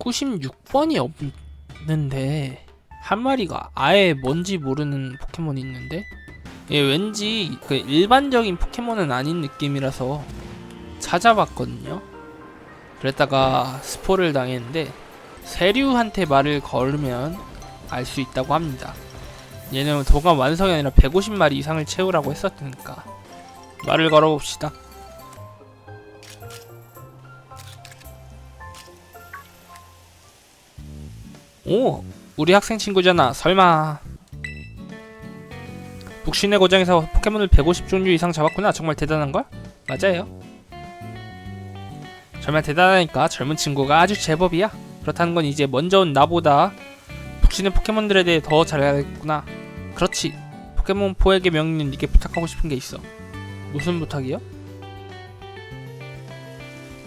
96번이 없는데 한 마리가 아예 뭔지 모르는 포켓몬이 있는데 얘 왠지 그 일반적인 포켓몬은 아닌 느낌이라서 찾아봤거든요. 그랬다가 스포를 당했는데 세류한테 말을 걸으면 알 수 있다고 합니다. 얘는 도감 완성이 아니라 150마리 이상을 채우라고 했었으니까 말을 걸어봅시다. 오, 우리 학생 친구잖아. 설마. 북신의 고장에서 포켓몬을 150종류 이상 잡았구나. 정말 대단한 걸? 맞아요. 정말 대단하니까 젊은 친구가 아주 제법이야. 그렇다는 건 이제 먼저 온 나보다 북신의 포켓몬들에 대해 더 잘 알겠구나. 그렇지. 포켓몬 포에게 명리는 네게 부탁하고 싶은 게 있어. 무슨 부탁이요?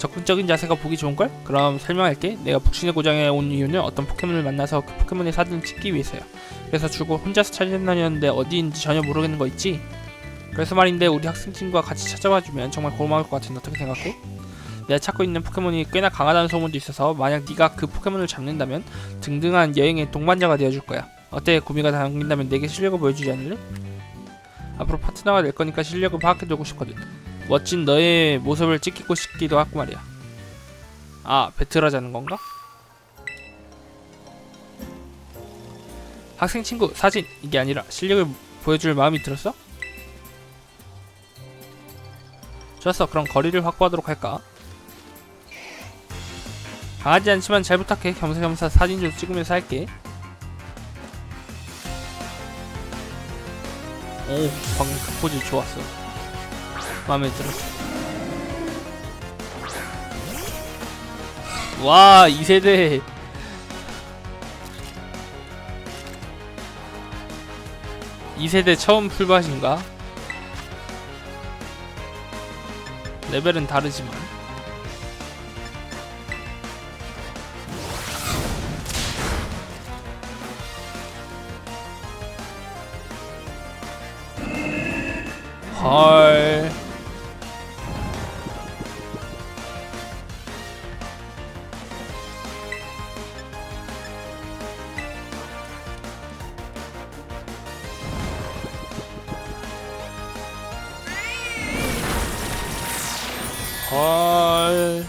적극적인 자세가 보기 좋은걸? 그럼 설명할게. 내가 북신의 고장에 온 이유는 어떤 포켓몬을 만나서 그 포켓몬의 사진을 찍기 위해서야. 그래서 주고 혼자서 찾아다녔는데 어디인지 전혀 모르겠는 거 있지? 그래서 말인데 우리 학생 친구가 같이 찾아와주면 정말 고마울 것 같은데 어떻게 생각해? 내가 찾고 있는 포켓몬이 꽤나 강하다는 소문도 있어서 만약 네가 그 포켓몬을 잡는다면 등등한 여행의 동반자가 되어줄 거야. 어때? 구미가 당긴다면 내게 실력을 보여주지 않을래? 앞으로 파트너가 될 거니까 실력을 파악해두고 싶거든. 멋진 너의 모습을 찍히고 싶기도 하고 말이야. 아, 배틀하자는 건가? 학생 친구 사진 이게 아니라 실력을 보여줄 마음이 들었어? 좋았어. 그럼 거리를 확보하도록 할까? 강하지 않지만 잘 부탁해. 겸사겸사 사진 좀 찍으면서 할게. 오, 방금 그 포즈 좋았어. 마음에 들었어. 와, 2세대. 이세대 처음 풀밭인가? 레벨은 다르지만. 헐.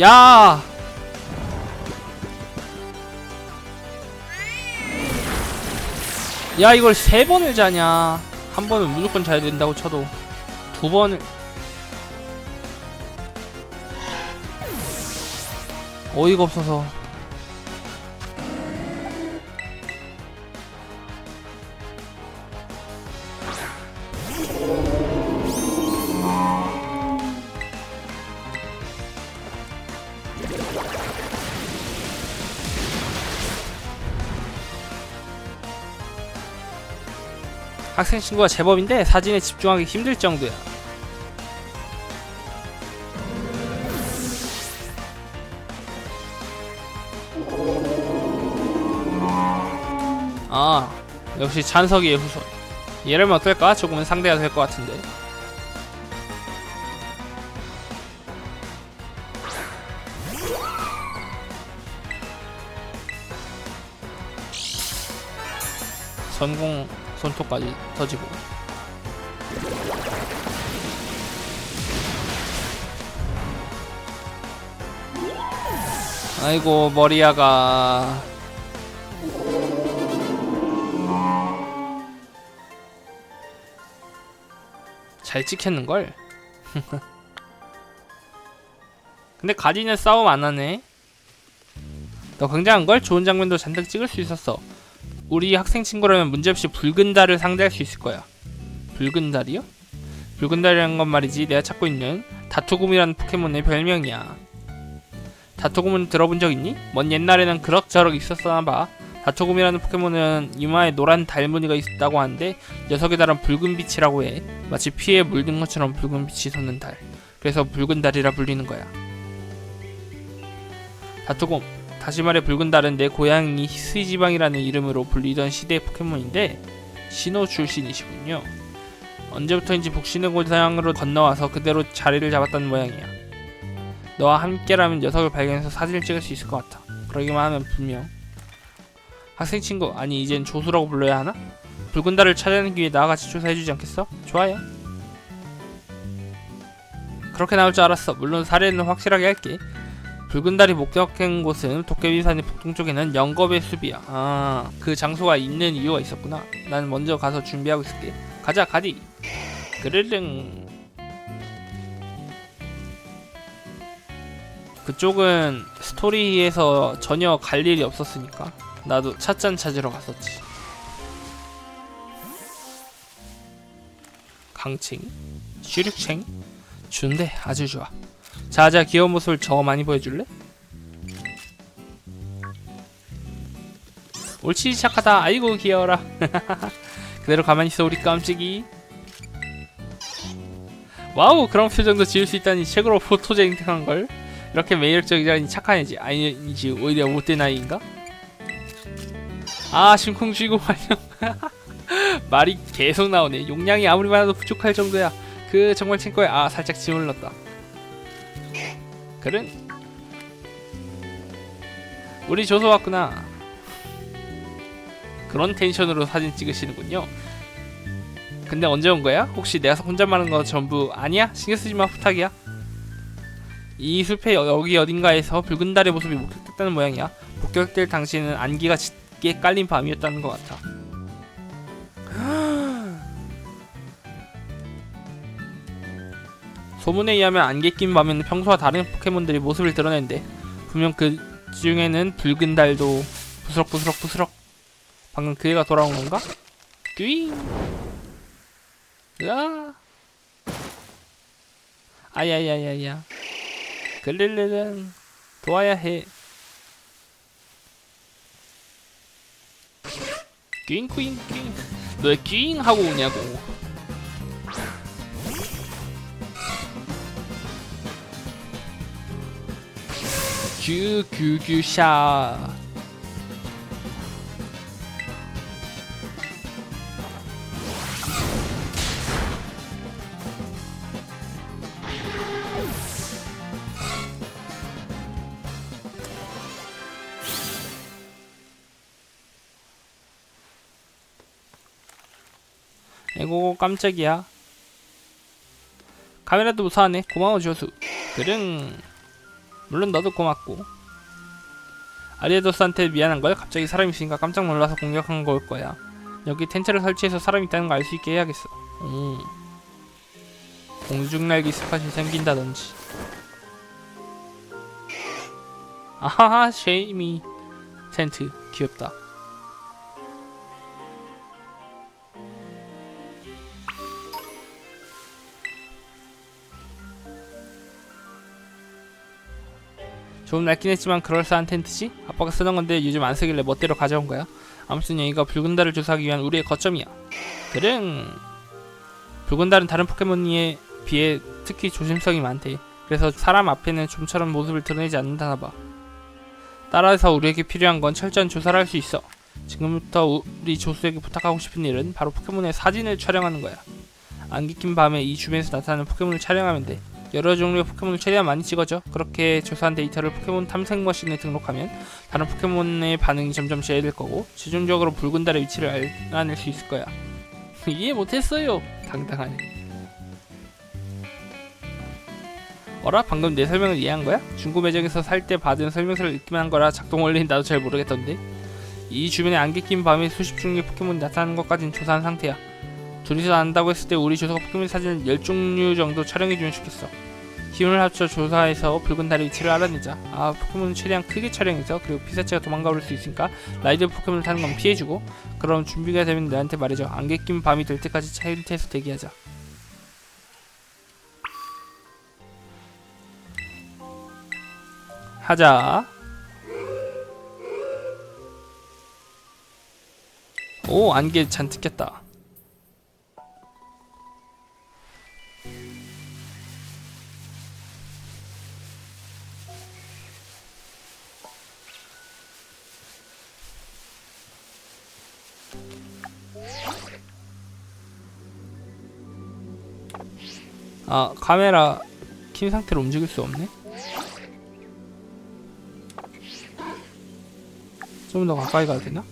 야! 야 이걸 세 번을 자냐? 한 번은 무조건 자야 된다고 쳐도 두 번을. 어이가 없어서 학생 친구가 제법인데 사진에 집중하기 힘들 정도야. 아, 역시 찬석이의 후손. 얘라면 어떨까? 조금은 상대가 될 것 같은데. 전공 손톱까지 터지고 아이고 머리야가 잘 찍혔는걸? 근데 가디는 싸움 안 하네 너 굉장한걸? 좋은 장면도 잔뜩 찍을 수 있었어 우리 학생 친구라면 문제없이 붉은 달을 상대할 수 있을 거야. 붉은 달이요? 붉은 달이라는 건 말이지 내가 찾고 있는 다투곰이라는 포켓몬의 별명이야. 다투곰은 들어본 적 있니? 먼 옛날에는 그럭저럭 있었어나 봐. 다토곰이라는 포켓몬은 이마에 노란 달무늬가 있다고 하는데 녀석에 달한 붉은 빛이라고 해. 마치 피에 물든 것처럼 붉은 빛이 솟는 달. 그래서 붉은 달이라 불리는 거야. 다토곰. 다시 말해 붉은 달은 내 고향이 히스지방이라는 이름으로 불리던 시대의 포켓몬인데 신호 출신이시군요. 언제부터인지 복신의 고향으로 건너와서 그대로 자리를 잡았다는 모양이야. 너와 함께라면 녀석을 발견해서 사진을 찍을 수 있을 것 같아. 그러기만 하면 분명. 학생 친구, 아니 이젠 조수라고 불러야 하나? 붉은 달을 찾아내기 위해 나와 같이 조사해주지 않겠어? 좋아요. 그렇게 나올 줄 알았어. 물론 사례는 확실하게 할게. 붉은 달이 목격한 곳은 도깨비산의 북동쪽에는 영겁의 숲이야. 아, 그 장소가 있는 이유가 있었구나. 난 먼저 가서 준비하고 있을게. 가자, 가디. 그르릉. 그쪽은 스토리에서 전혀 갈 일이 없었으니까 나도 찻잔 찾으러 갔었지. 강칭, 슈륙챙, 준대 아주 좋아. 자자 귀여운 모습을 저 많이 보여줄래? 옳지 착하다. 아이고 귀여워라. 그대로 가만히 있어 우리 깜찍이. 와우 그런 표정도 지을 수 있다니 최고로 포토제닉한 걸. 이렇게 매력적이자니 착한 애지. 아니지 오히려 못된 아이인가? 아 심쿵 쥐고 말려 말이 계속 나오네. 용량이 아무리 많아도 부족할 정도야. 그 정말 친구야. 아 살짝 넣었다 그래? 우리 조소 왔구나. 그런 텐션으로 사진 찍으시는군요. 근데 언제 온 거야? 혹시 내가 혼자 말한 거 전부 아니야? 신경 쓰지 마 부탁이야. 이 숲의 여- 여기 어딘가에서 붉은 달의 모습이 목격됐다는 모양이야. 목격될 당시에는 안개가 짙게 깔린 밤이었다는 것 같아. 소문에 의하면 안개 낀 밤에는 평소와 다른 포켓몬들이 모습을 드러내는데 분명 그 중에는 붉은 달도 부스럭 부스럭 부스럭 방금 그 애가 돌아온 건가? 뀨잉. 으아. 아야야야야. 글릴릴은 도와야 해. 뀨잉 뀨잉 너왜 뀨잉 하고 오냐고 큐큐큐샤. 에고 깜짝이야. 카메라도 무사하네. 고마워 조수. 그릉 물론 너도 고맙고 아리에도스한테 미안한 걸 갑자기 사람이 있으니까 깜짝 놀라서 공격한 걸 거야. 여기 텐트를 설치해서 사람이 있다는 걸 알 수 있게 해야겠어. 음. 공중날개 스팟이 생긴다든지. 아하하 쉐이미 텐트 귀엽다. 좀 낡긴 했지만 그럴싸한 텐트지? 아빠가 쓰던 건데 요즘 안 쓰길래 멋대로 가져온 거야. 아무튼 여기가 붉은 달을 조사하기 위한 우리의 거점이야. 그릉. 붉은 달은 다른 포켓몬에 비해 특히 조심성이 많대. 그래서 사람 앞에는 좀처럼 모습을 드러내지 않는다나 봐. 따라서 우리에게 필요한 건 철저한 조사를 할 수 있어. 지금부터 우리 조수에게 부탁하고 싶은 일은 바로 포켓몬의 사진을 촬영하는 거야. 안개 낀 밤에 이 주변에서 나타나는 포켓몬을 촬영하면 돼. 여러 종류의 포켓몬을 최대한 많이 찍어줘. 그렇게 조사한 데이터를 포켓몬 탐색 머신에 등록하면 다른 포켓몬의 반응이 점점 제어될 거고 최종적으로 붉은 달의 위치를 알아낼 수 있을 거야. 이해 못했어요. 당당하네. 어라? 방금 내 설명을 이해한 거야? 중고 매장에서 살 때 받은 설명서를 읽기만 한 거라 작동 원리는 나도 잘 모르겠던데. 이 주변에 안개 낀 밤에 수십 종류의 포켓몬이 나타나는 것까지는 조사한 상태야. 둘이서 안다고 했을 때 우리 조사가 포켓몬 사진을 10종류 정도 촬영해주면 좋겠어. 힘을 합쳐 조사해서 붉은 달의 위치를 알아내자. 아, 포켓몬은 최대한 크게 촬영해서 그리고 피사체가 도망가버릴 수 있으니까 라이드 포켓몬을 타는 건 피해주고 그럼 준비가 되면 나한테 말해줘. 안개 낀 밤이 될 때까지 차일테에서 대기하자. 하자. 오 안개 잔뜩 꼈다 아 카메라 킨 상태로 움직일 수 없네? 좀 더 가까이 가야 되나?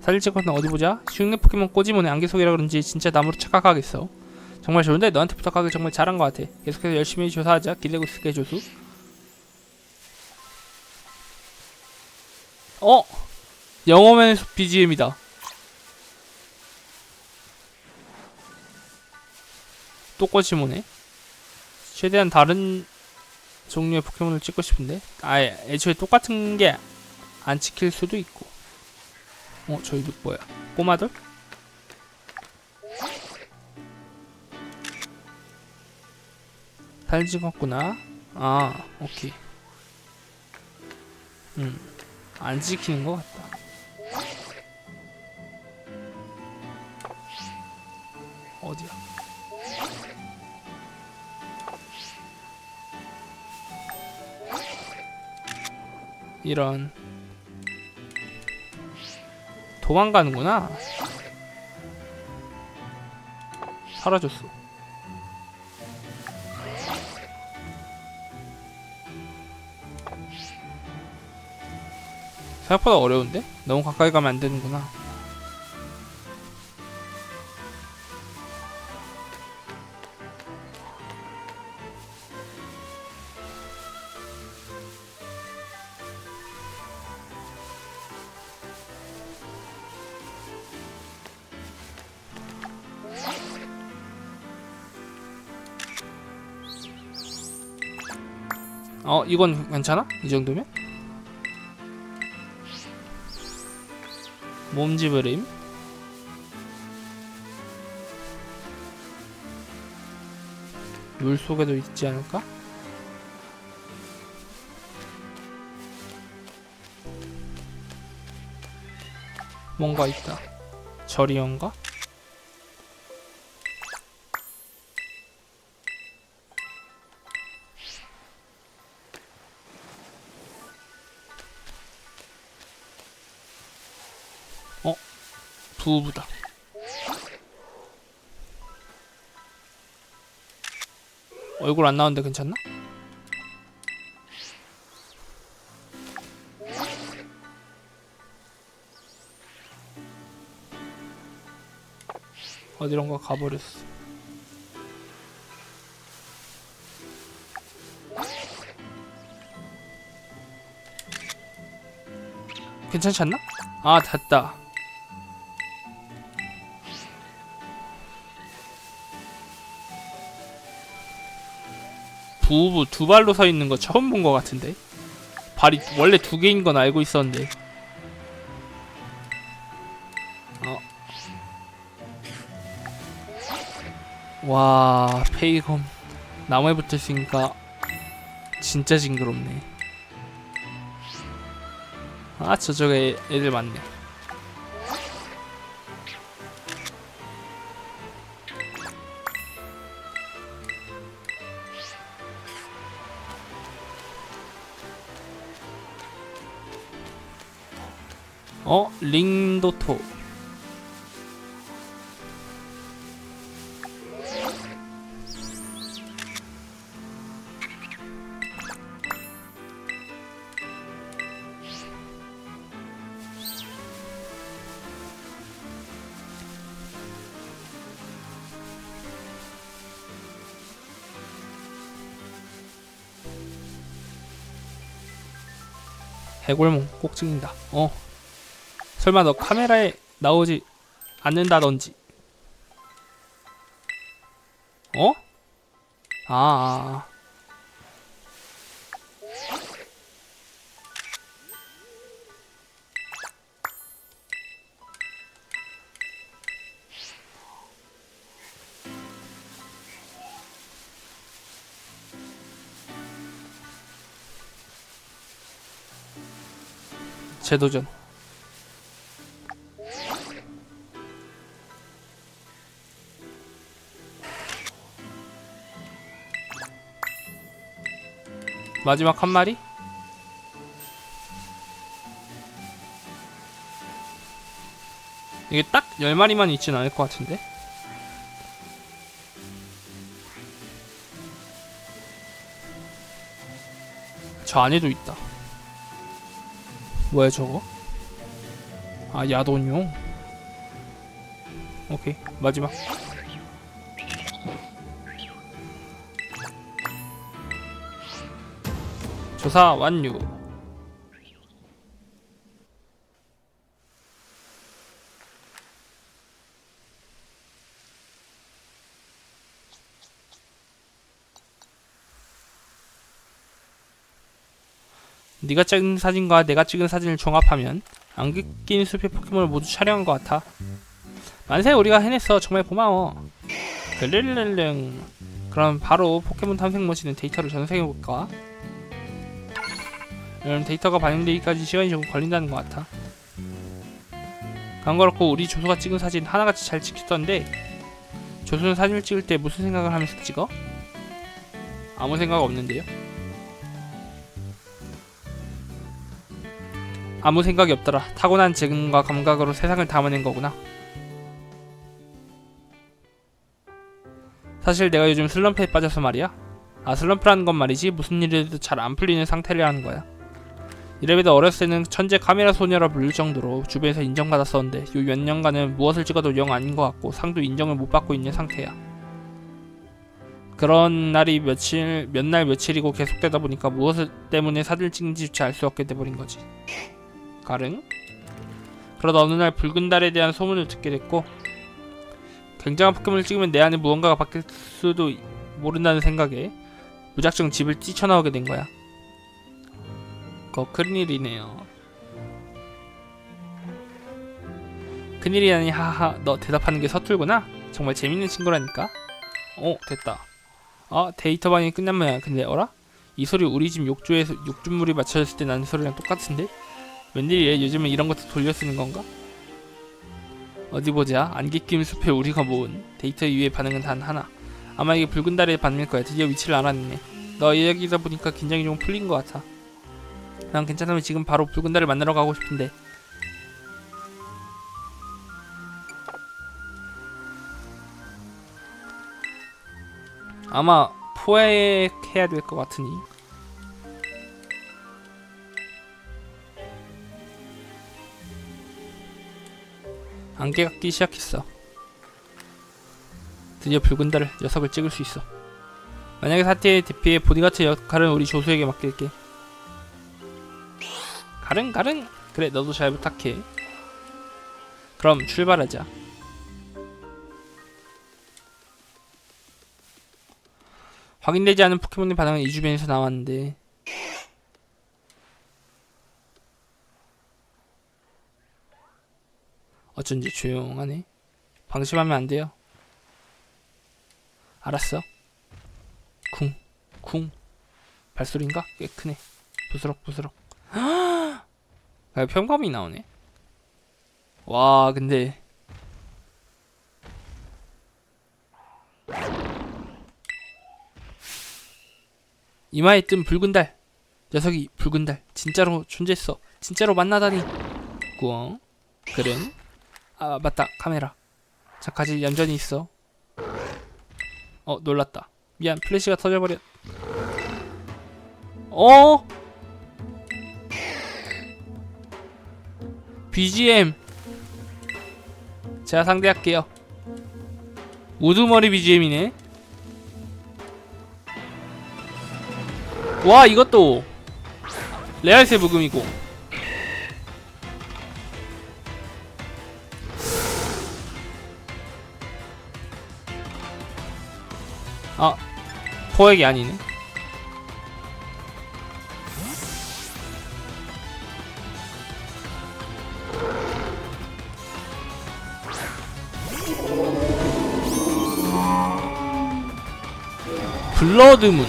사진 찍었나 어디 보자. 흉내 포켓몬 꼬지몬의 안개 속이라 그런지 진짜 나무로 착각하겠어. 정말 좋은데 너한테 부탁하기 정말 잘한 것 같아. 계속해서 열심히 조사하자. 기대고 있을게 조수. 어? 영어맨의 숲 BGM이다 또 꼬지몬에 최대한 다른 종류의 포켓몬을 찍고 싶은데? 아예 애초에 똑같은 게 안 찍힐 수도 있고. 어누 뭐야? 꼬마들? 사진 찍었구나. 아 오케이. 음안 찍히는 것 같다. 어디야 이런 도망가는구나. 사라졌어. 생각보다 어려운데? 너무 가까이 가면 안 되는구나 어 이건 괜찮아? 이 정도면? 몸집으림 물 속에도 있지 않을까? 뭔가 있다 저리언가? 부부다. 얼굴 안 나오는데 괜찮나? 어디론가 가버렸어. 괜찮지 않나? 아, 됐다. 부부 두 발로 서 있는 거 처음 본거 같은데? 발이 원래 두 개인 건 알고 있었는데. 어. 와 페이검 나무에 붙어 있으니까 진짜 징그럽네. 아 저쪽에 애들 많네 링도토. 해골몽 꼭 찍는다. 어 설마 너 카메라에 나오지 않는다던지 어? 아, 아, 아. 재도전 마지막 한 마리? 이게 딱 10마리만 있진 않을 것 같은데? 저 안에도 있다. 뭐야 저거? 아 야돈용. 오케이 마지막. 조사 완료. 네가 찍은 사진과 내가 찍은 사진을 종합하면 안개 낀 숲의 포켓몬을 모두 촬영한 것 같아. 만세 우리가 해냈어. 정말 고마워. 르르르릉. 그럼 바로 포켓몬 탐색 모시는 데이터를 전송해볼까? 음, 데이터가 반영되기까지 시간이 조금 걸린다는 것 같아. 안 그렇고 우리 조수가 찍은 사진 하나같이 잘 찍혔던데 조수는 사진을 찍을 때 무슨 생각을 하면서 찍어? 아무 생각 없는데요? 아무 생각이 없더라. 타고난 재능과 감각으로 세상을 담아낸 거구나. 사실 내가 요즘 슬럼프에 빠져서 말이야. 아 슬럼프라는 건 말이지 무슨 일에도 잘 안 풀리는 상태라는 거야. 이래봬도 어렸을 때는 천재 카메라 소녀라 불릴 정도로 주변에서 인정받았었는데 요 몇 년간은 무엇을 찍어도 영 아닌 것 같고 상도 인정을 못 받고 있는 상태야. 그런 날이 며칠 몇 날 며칠이고 계속되다 보니까 무엇을 때문에 사진을 찍는지조차 알 수 없게 돼버린 거지. 가릉? 그러다 어느 날 붉은 달에 대한 소문을 듣게 됐고 굉장한 포켓몬을 찍으면 내 안에 무언가가 바뀔 수도 모른다는 생각에 무작정 집을 뛰쳐나오게 된 거야. 거 큰일이네요. 큰일이라니 하하 너 대답하는 게 서툴구나. 정말 재밌는 친구라니까. 어 됐다. 아 데이터 반영이 끝난 모양. 근데 어라? 이 소리 우리 집 욕조에서 욕조물이 맞춰졌을 때 나는 소리랑 똑같은데? 웬일이야? 요즘은 이런 것도 돌려 쓰는 건가? 어디 보자. 안개 낀 숲에 우리가 모은 데이터 이후의 반응은 단 하나. 아마 이게 붉은 달의 반응일 거야. 드디어 위치를 알아냈네. 너 이야기다 보니까 긴장이 좀 풀린 것 같아. 난 괜찮으면 지금 바로 붉은 달을 만나러 가고 싶은데. 아마 포획해야 될 것 같으니. 안개가 끼기 시작했어. 드디어 붉은 달을 녀석을 찍을 수 있어. 만약에 사태에 대피해 보디가트 역할은 우리 조수에게 맡길게. 가릉 가릉. 그래 너도 잘 부탁해. 그럼 출발하자. 확인되지 않은 포켓몬의 반응은 이 주변에서 나왔는데 어쩐지 조용하네. 방심하면 안 돼요. 알았어. 쿵, 쿵. 발소리인가? 꽤 크네. 부스럭, 부스럭. 아, 평범이 나오네. 와, 근데. 이마에 뜬 붉은 달. 녀석이 붉은 달. 진짜로 존재했어. 진짜로 만나다니. 꾸엉. 그래. 아 맞다 카메라 잠까지 얌전히 있어 어 놀랐다 미안 플래시가 터져버렸 어? BGM 제가 상대할게요. 우두머리 BGM이네. 와 이것도 레알세 부금이고. 아 포획이 아니네 블러드문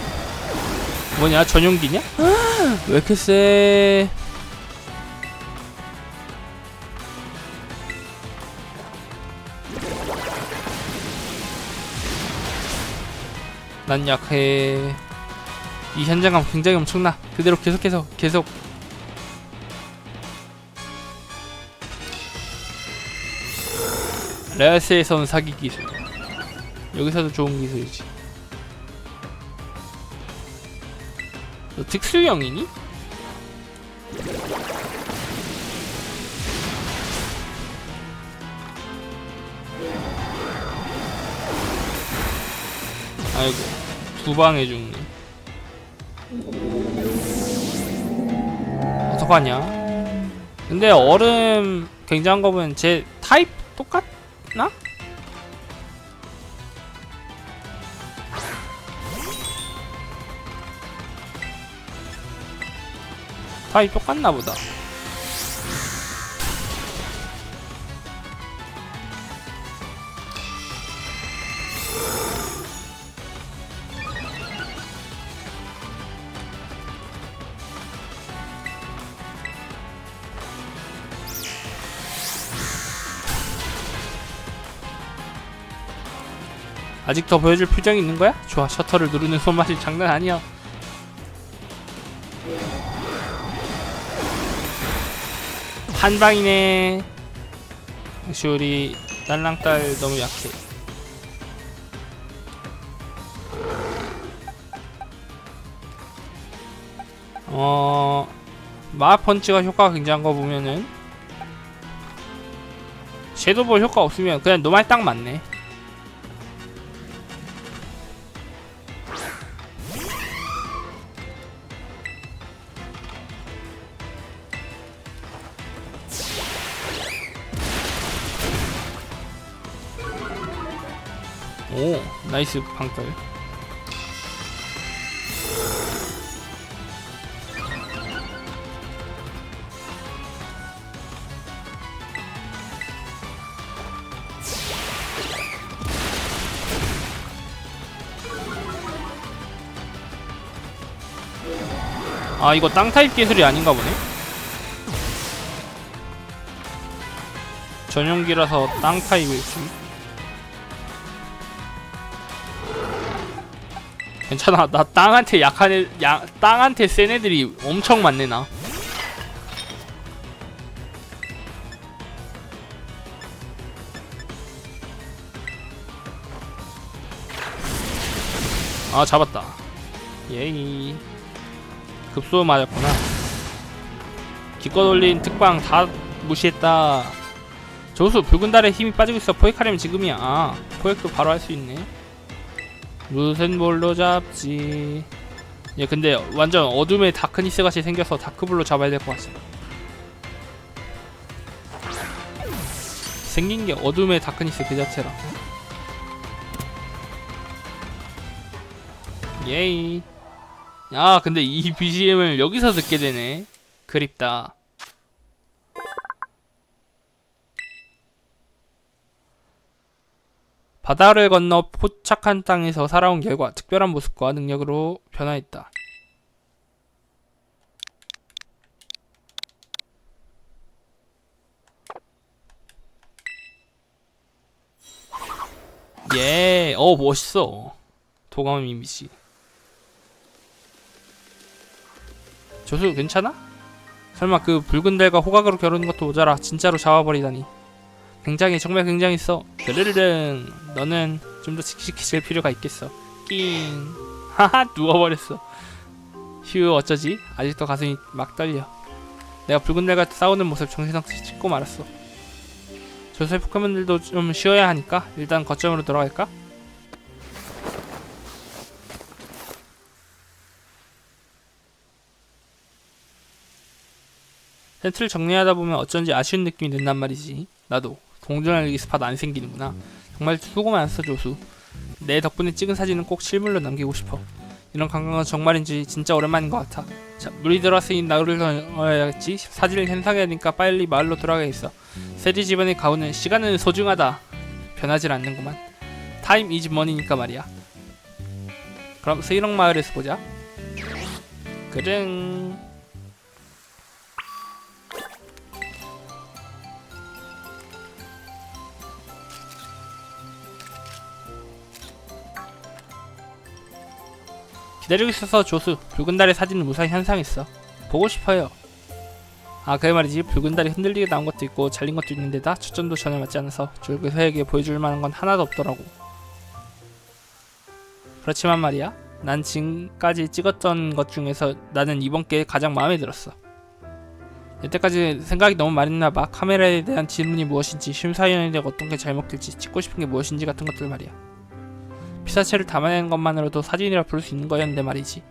뭐냐 전용기냐? 왜 이렇게 세? 난 약해 이 현장감 굉장히 엄청나. 그대로 계속해서 계속. 레아스에서는 사기 기술. 여기서도 좋은 기술이지. 너 특수형이니? 아이고 두 방에 죽네. 어떡하냐? 근데 얼음 굉장한 거 보면 제 타입 똑같 타입 똑같나 보다. 아직 더 보여줄 표정이 있는 거야? 좋아 셔터를 누르는 손맛이 장난 아니야 한 방이네 역시 우리 딸랑딸 너무 약해. 어... 마펀치가 효과가 굉장한 거 보면은 섀도볼 효과 없으면 그냥 노말 딱 맞네 오 나이스 방글 아 이거 땅 타입 기술이 아닌가 보네? 전용기라서 땅 타입일 수 괜찮아 나 땅한테 약한 애, 야, 땅한테 센 애들이 엄청 많네 나 아, 잡았다. 예이. 급소 맞았구나. 기껏 올린 특방 다 무시했다. 조수 붉은 달에 힘이 빠지고 있어. 포획하려면 지금이야. 아, 포획도 바로 할 수 있네. 무슨 볼로 잡지? 얘 근데 완전 어둠의 다크니스 같이 생겨서 다크블로 잡아야 될 것 같아. 생긴 게 어둠의 다크니스 그 자체라. 예이. 야, 근데 이 BGM을 여기서 듣게 되네. 그립다. 바다를 건너 포착한 땅에서 살아온 결과 특별한 모습과 능력으로 변화했다. 예, 어 멋있어. 도감 이미지. 조수 괜찮아? 설마 그 붉은 달과 호각으로 겨루는 것도 모자라 진짜로 잡아버리다니. 굉장히 정말 굉장했어. 드르르릉 너는 좀 더 씩씩해질 필요가 있겠어. 낑 하하 누워버렸어. 휴 어쩌지? 아직도 가슴이 막 떨려. 내가 붉은 달과 싸우는 모습 정신없이 찍고 말았어. 조세 포켓몬들도 좀 쉬어야 하니까 일단 거점으로 돌아갈까? 텐트를 정리하다 보면 어쩐지 아쉬운 느낌이 든단 말이지. 나도 동전알기 스팟 안 생기는구나. 정말 수고 많았어 조수. 내 덕분에 찍은 사진은 꼭 실물로 남기고 싶어. 이런 관광은 정말인지 진짜 오랜만인 것 같아. 자, 물이 들어왔으니 나루를 넣어야겠지. 사진을 현상해야 하니까 빨리 마을로 돌아가야겠어. 세리 집안의 가훈은 시간은 소중하다. 변하질 않는구만. 타임 이즈 머니니까 말이야. 그럼 세이렁 마을에서 보자. 그릉. 기다리고 있어서 조수 붉은 달의 사진을 무사히 현상했어. 보고 싶어요. 아 그래 말이지. 붉은 달이 흔들리게 나온 것도 있고 잘린 것도 있는데다 초점도 전혀 맞지 않아서 조교사에게 보여줄 만한 건 하나도 없더라고. 그렇지만 말이야. 난 지금까지 찍었던 것 중에서 나는 이번 게 가장 마음에 들었어. 여태까지 생각이 너무 많았나 봐. 카메라에 대한 질문이 무엇인지 심사위원에 대해 어떤 게잘 먹힐지 찍고 싶은 게 무엇인지 같은 것들 말이야 피사체를 담아내는 것만으로도 사진이라 부를 수 있는 거였는데 말이지.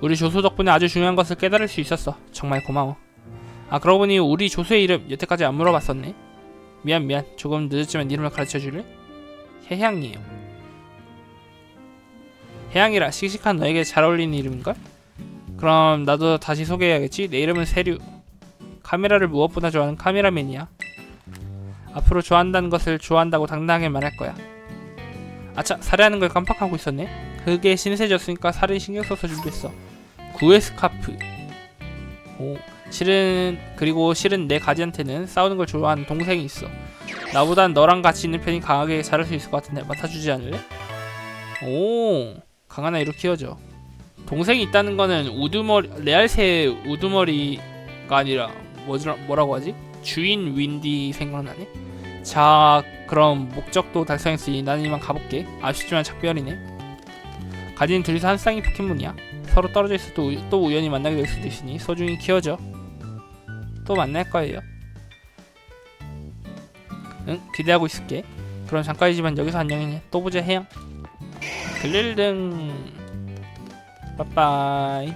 우리 조수 덕분에 아주 중요한 것을 깨달을 수 있었어. 정말 고마워. 아 그러고 보니 우리 조수의 이름 여태까지 안 물어봤었네. 미안 미안. 조금 늦었지만 이름을 가르쳐 줄래? 해향이에요. 해양이라 씩씩한 너에게 잘 어울리는 이름인걸? 그럼 나도 다시 소개해야겠지? 내 이름은 세류. 카메라를 무엇보다 좋아하는 카메라맨이야. 앞으로 좋아한다는 것을 좋아한다고 당당하게 말할 거야 아차 살해하는 걸 깜빡하고 있었네. 그게 신세졌으니까 살인 신경 써서 준비했어. 구의 스카프. 오 실은 그리고 실은 내 가지한테는 싸우는 걸 좋아하는 동생이 있어. 나보단 너랑 같이 있는 편이 강하게 자랄 수 있을 것 같은데 맡아주지 않을래? 오 강한 아이로 키워줘. 동생이 있다는 거는 우두머리 레알새 우두머리가 아니라 뭐라, 뭐라고 하지? 주인 윈디 생각나네 자 그럼 목적도 달성했으니 나는 이만 가볼게. 아쉽지만 작별이네. 가진 둘이서 한 쌍이 포켓몬이야. 서로 떨어져 있어도 우- 또 우연히 만나게 될 수도 있으니 소중히 키워줘. 또 만날 거예요. 응 기대하고 있을게. 그럼 잠깐이지만 여기서 안녕이네 또 보자 해양 글릴등. 빠빠이